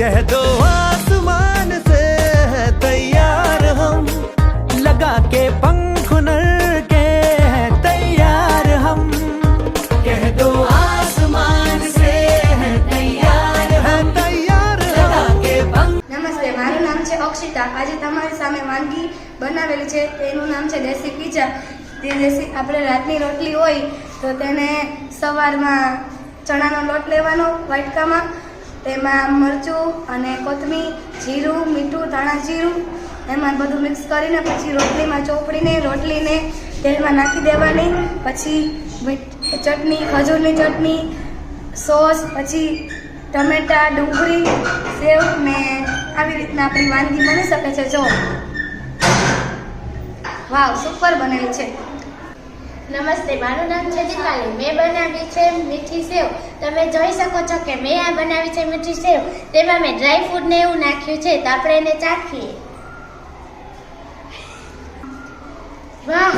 कह दो आसमान से है तैयार हम लगा के पंख नर के है तैयार हम कह दो आसमान से है तैयार है तैयार लगा के पंख નમસ્તે મારું નામ છે અક્ષિતા આજે તમારી સામે વાનગી બનાવેલી છે તેનું નામ છે દેશી પીઝા તે દેશી આપણે રાતની રોટલી હોય તો તેને સવારમાં ચણાનો લોટ લેવાનો વાટકામાં, તેમાં મરચું અને કોથમીર, જીરું, મીઠું, ધાણા જીરું, એમાં બધું મિક્સ કરીને પછી રોટલીમાં ચોપડીને, રોટલીને તેલમાં નાખી દેવાની, પછી ચટણી, ખજૂરની ચટણી, સોસ, પછી ટમેટા, ડુંગળી, સેવ ને આવી રીતના આપણી વાનગી બની શકે છે. જો વાવ સુપર બનેલી છે. નમસ્તે મારું નામ છે દીપાલી. મેં બનાવી છે મીઠી સેવ. તમે જોઈ શકો છો કે મેં આ બનાવી છે મીઠી સેવ. તેમાં મેં ડ્રાય ફ્રૂટ ને એવું નાખ્યું છે. તો આપણે એને ચાખીએ. વાહ!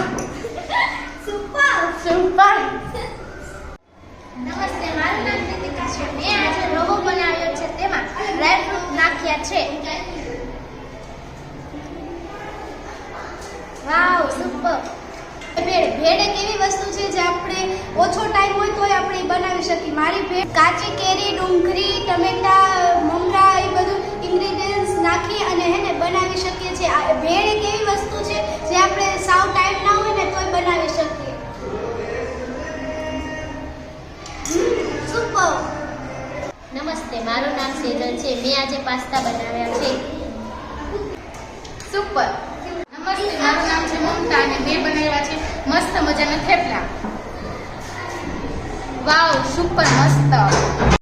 સુપર! સુપર! નમસ્તે મારું નામ દીપિકા છે. મેં આજે નવો બનાવ્યો છે. તેમાં ડ્રાય ફ્રૂટ નાખ્યા છે. વાવ, સુપર. ભેળ ભેળ એક એવી વસ્તુ છે જે આપણે ઓછો ટાઈમ હોય તોય આપણે બનાવી શકીએ. મારી ભેળ કાચી કેરી, ડુંગળી, ટમેટા, મમરા એ બધું ઇન્ગ્રેડિયન્ટ્સ નાખી અને હેને બનાવી શકીએ છીએ. આ ભેળ એક એવી વસ્તુ છે જે આપણે સાવ ટાઈમ ના હોય ને તોય બનાવી શકીએ. સુપર. નમસ્તે, મારું નામ સેજલ છે. મેં આજે પાસ્તા બનાવ્યા છે. સુપર નમસ્તે મારું નામ છે મમતા અને મેં બનાવ્યા છે મસ્ત મજાના થેપલા. વાવ સુપર મસ્ત.